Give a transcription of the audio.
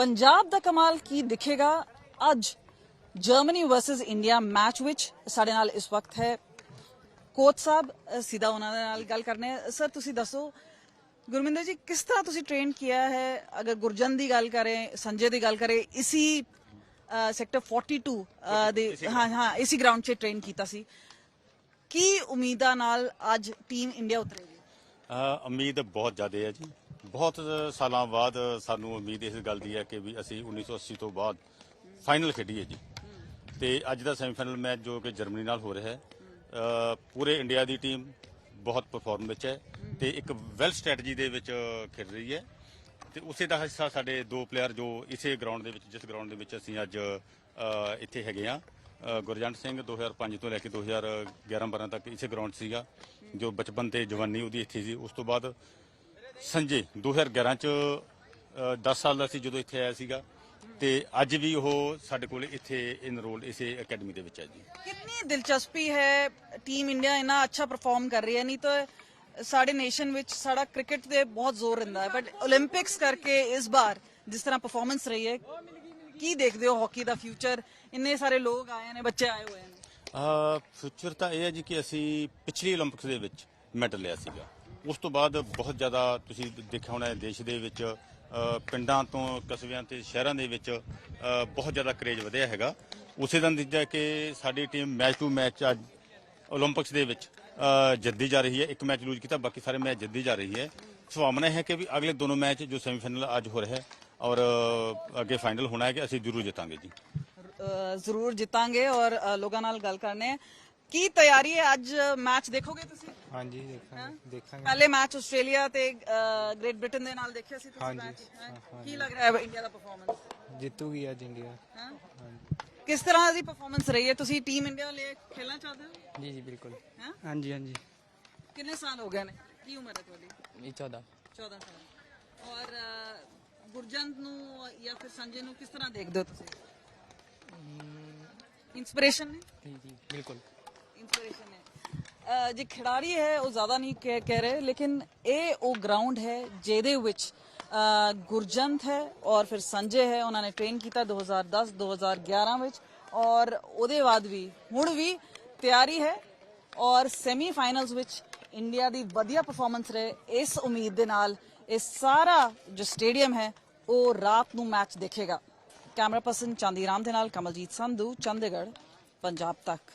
ਪੰਜਾਬ ਦਾ ਕਮਾਲ ਕੀ ਦਿਖੇਗਾ? ਅੱਜ Germany versus India match ਵਿੱਚ ਸਾਡੇ ਨਾਲ ਇਸ ਵਕਤ ਹੈ ਕੋਚ ਸਾਹਿਬ ਸਿੱਧਾ ਉਹਨਾਂ ਦੇ ਨਾਲ ਗੱਲ ਕਰਨੇ ਸਰ ਤੁਸੀਂ ਦੱਸੋ ਗੁਰਮਿੰਦਰ ਜੀ ਕਿਸ ਤਰ੍ਹਾਂ ਤੁਸੀਂ ਟ੍ਰੇਨ ਕੀਤਾ ਹੈ? ਅਗਰ ਗੁਰਜਨ ਦੀ ਗੱਲ ਕरें ਸੰਜੇ ਦੀ ਗੱਲ ਕरें ਇਸੀ ਸੈਕਟਰ 42 ਅ, ਦੇ ਹਾਂ ਹਾਂ ਇਸੀ ਗਰਾਊਂਡ 'ਚ ਟ੍ਰੇਨ ਕੀਤਾ ਸੀ। ਕੀ ਉਮੀਦਾਂ ਨਾਲ ਅੱਜ ਟੀਮ ਇੰਡੀਆ ਉਤਰੇਗੀ? ਉਮੀਦ ਬਹੁਤ ਜ਼ਿਆਦਾ ਹੈ ਜੀ। ਬਹੁਤ ਸਾਲਾਂ ਬਾਅਦ ਸਾਨੂੰ ਉਮੀਦ ਇਸ ਗੱਲ ਦੀ ਹੈ ਕਿ ਵੀ ਅਸੀਂ 1980 ਤੋਂ ਬਾਅਦ ਫਾਈਨਲ ਖੇਡੀਏ ਜੀ। ਤੇ ਅੱਜ ਦਾ ਸੈਮੀਫਾਈਨਲ ਮੈਚ ਜੋ ਕਿ ਜਰਮਨੀ ਨਾਲ ਹੋ ਰਿਹਾ ਹੈ ਪੂਰੇ ਇੰਡੀਆ ਦੀ ਟੀਮ ਬਹੁਤ ਪਰਫਾਰਮ ਵਿੱਚ ਹੈ ਤੇ ਇੱਕ ਵੈਲ ਸਟ੍ਰੈਟਜੀ ਦੇ ਵਿੱਚ ਖੇਡ ਰਹੀ ਹੈ। ਤੇ ਉਸੇ ਦਾ ਹਿੱਸਾ ਸਾਡੇ ਦੋ ਪਲੇਅਰ ਜੋ ਇਸੇ ਗਰਾਊਂਡ ਦੇ ਵਿੱਚ, ਜਿਸ ਗਰਾਊਂਡ ਦੇ ਵਿੱਚ ਅਸੀਂ ਅੱਜ ਇੱਥੇ ਹੈਗੇ ਆ ਗੁਰਜੰਟ ਸਿੰਘ 2005 ਤੋਂ ਲੈ ਕੇ 2011-12 ਤੱਕ ਇਸੇ ਗਰਾਊਂਡ ਸੀਗਾ, ਜੋ ਬਚਪਨ ਤੇ ਜਵਾਨੀ ਉਹਦੀ ਇੱਥੇ ਸੀ। ਉਸ ਤੋਂ ਬਾਅਦ ਸੰਜੇ 2011 ਚ 10 ਸਾਲ ਦਾ ਸੀ ਜਦੋਂ ਇੱਥੇ ਆਇਆ ਸੀਗਾ। ਤੇ ਅੱਜ ਵੀ ਉਹ ਸਾਡੇ ਕੋਲ ਇੱਥੇ ਇਨਰੋਲ ਇਸੇ ਅਕੈਡਮੀ ਦੇ ਵਿੱਚ ਹੈ ਜੀ। ਕਿੰਨੀ ਦਿਲਚਸਪੀ ਹੈ ਟੀਮ ਇੰਡੀਆ ਇਨਾ ਅੱਛਾ ਪਰਫਾਰਮ ਕਰ ਰਹੀ ਹੈ? ਨਹੀਂ ਤਾਂ ਸਾਡੇ ਨੇਸ਼ਨ ਵਿੱਚ ਸਾਡਾ ਕ੍ਰਿਕਟ ਤੇ ਬਹੁਤ ਜ਼ੋਰ ਰਹਿੰਦਾ ਹੈ ਬਟ 올림픽ਸ ਕਰਕੇ ਇਸ ਵਾਰ ਜਿਸ ਤਰ੍ਹਾਂ ਪਰਫਾਰਮੈਂਸ ਰਹੀ ਹੈ ਕੀ ਦੇਖਦੇ ਹੋ ਹਾਕੀ ਦਾ ਫਿਊਚਰ ਇੰਨੇ ਸਾਰੇ ਲੋਕ ਆਏ ਨੇ ਬੱਚੇ ਆਏ ਹੋਏ ਨੇ। ਫਿਊਚਰ ਤਾਂ ਇਹ ਹੈ ਜੀ ਕਿ ਅਸੀਂ ਪਿਛਲੀ 올림픽ਸ ਦੇ ਵਿੱਚ ਮੈਡਲ ਲਿਆ ਸੀਗਾ। ਉਸ ਤੋਂ ਬਾਅਦ ਬਹੁਤ ਜ਼ਿਆਦਾ ਤੁਸੀਂ ਦੇਖਿਆ ਹੋਣਾ ਦੇਸ਼ ਦੇ ਵਿੱਚ ਪਿੰਡਾਂ ਤੋਂ ਕਸਬਿਆਂ ਤੇ ਸ਼ਹਿਰਾਂ ਦੇ ਵਿੱਚ ਬਹੁਤ ਜ਼ਿਆਦਾ ਕਰੇਜ ਵਧਿਆ ਹੈਗਾ। ਉਸੇ ਦਾ ਨਤੀਜਾ ਕਿ ਸਾਡੀ ਟੀਮ ਮੈਚ ਟੂ ਮੈਚ ਅੱਜ 올림픽ਸ ਦੇ ਵਿੱਚ ਜਿੱਤਦੀ ਜਾ ਰਹੀ ਹੈ। ਇੱਕ ਮੈਚ ਲੂਜ਼ ਕੀਤਾ, ਬਾਕੀ ਸਾਰੇ ਮੈਚ ਜਿੱਤਦੀ ਜਾ ਰਹੀ ਹੈ। ਸੁਭਾਵਨਾ ਹੈ ਕਿ ਵੀ ਅਗਲੇ ਦੋਨੋਂ ਮੈਚ ਜੋ ਸੈਮੀਫਾਈਨਲ ਅੱਜ ਹੋ ਰਿਹਾ ਹੈ ਔਰ ਅੱਗੇ ਫਾਈਨਲ ਹੋਣਾ ਹੈ ਕਿ ਅਸੀਂ ਜ਼ਰੂਰ ਜਿੱਤਾਂਗੇ ਜੀ। ਜ਼ਰੂਰ ਜਿੱਤਾਂਗੇ ਔਰ ਲੋਕਾਂ ਨਾਲ ਗੱਲ ਕਰਨੇ ਕੀ ਤਿਆਰੀ ਹੈ ਅੱਜ ਮੈਚ ਦੇਖੋਗੇ ਤੁਸੀਂ? ਹਾਂਜੀ ਦੇਖਾਂਗੇ ਦੇਖਾਂਗੇ। ਪਹਿਲੇ ਮੈਚ ਆਸਟ੍ਰੇਲੀਆ ਤੇ ਗ੍ਰੇਟ ਬ੍ਰਿਟਨ ਦੇ ਨਾਲ ਦੇਖਿਆ ਸੀ ਤੁਸੀਂ ਮੈਚ ਕੀ ਲੱਗ ਰਿਹਾ ਹੈ ਇੰਡੀਆ ਦਾ ਪਰਫਾਰਮੈਂਸ ਜਿੱਤੂਗੀ ਅੱਜ ਇੰਡੀਆ। ਹਾਂਜੀ। ਕਿਸ ਤਰ੍ਹਾਂ ਦੀ ਪਰਫਾਰਮੈਂਸ ਰਹੀ ਹੈ? ਤੁਸੀਂ ਟੀਮ ਇੰਡੀਆ ਲਈ ਖੇਲਣਾ ਚਾਹਦੇ ਹੋ? ਜੀ ਜੀ ਬਿਲਕੁਲ। ਹਾਂਜੀ ਹਾਂਜੀ। ਕਿੰਨੇ ਸਾਲ ਹੋ ਗਏ ਨੇ? ਕੀ ਉਮਰ ਹੈ ਤੁਹਾਡੀ? ਇਹ 14 14 ਸਾਲ। ਔਰ ਗੁਰਜੰਤ ਨੂੰ ਜਾਂ ਫਿਰ ਸੰਜੇ ਨੂੰ ਕਿਸ ਤਰ੍ਹਾਂ ਦੇਖਦੇ ਹੋ ਤੁਸੀਂ? ਇਨਸਪੀਰੇਸ਼ਨ ਨੇ? ਜੀ ਜੀ ਬਿਲਕੁਲ। ਇਨਸਪੀਰੇਸ਼ਨ ਨੇ। ਜੇ ਖਿਡਾਰੀ ਹੈ, ਉਹ ਜ਼ਿਆਦਾ ਨਹੀਂ ਕਹਿ ਰਹੇ, ਲੇਕਿਨ ਇਹ ਉਹ ਗਰਾਊਂਡ ਹੈ ਜਿਹਦੇ ਵਿੱਚ ਗੁਰਜੰਤ ਹੈ ਔਰ ਫਿਰ ਸੰਜੇ ਹੈ, ਉਹਨਾਂ ਨੇ ਟ੍ਰੇਨ ਕੀਤਾ 2010 2011 ਵਿੱਚ ਔਰ ਉਹਦੇ ਬਾਅਦ ਵੀ, ਹੁਣ ਵੀ ਤਿਆਰੀ ਹੈ ਔਰ ਸੈਮੀ ਫਾਈਨਲਸ ਵਿੱਚ ਇੰਡੀਆ ਦੀ ਵਧੀਆ ਪਰਫਾਰਮੈਂਸ ਰਹੇ, ਇਸ ਉਮੀਦ ਦੇ ਨਾਲ ਇਹ ਸਾਰਾ ਜੋ ਸਟੇਡੀਅਮ ਹੈ, ਉਹ ਰਾਤ ਨੂੰ ਮੈਚ ਦੇਖੇਗਾ। ਕੈਮਰਾ ਪਰਸਨ ਚਾਂਦੀ ਰਾਮ ਦੇ ਨਾਲ ਕਮਲਜੀਤ ਸੰਧੂ, ਚੰਡੀਗੜ੍ਹ, ਪੰਜਾਬ ਤੱਕ।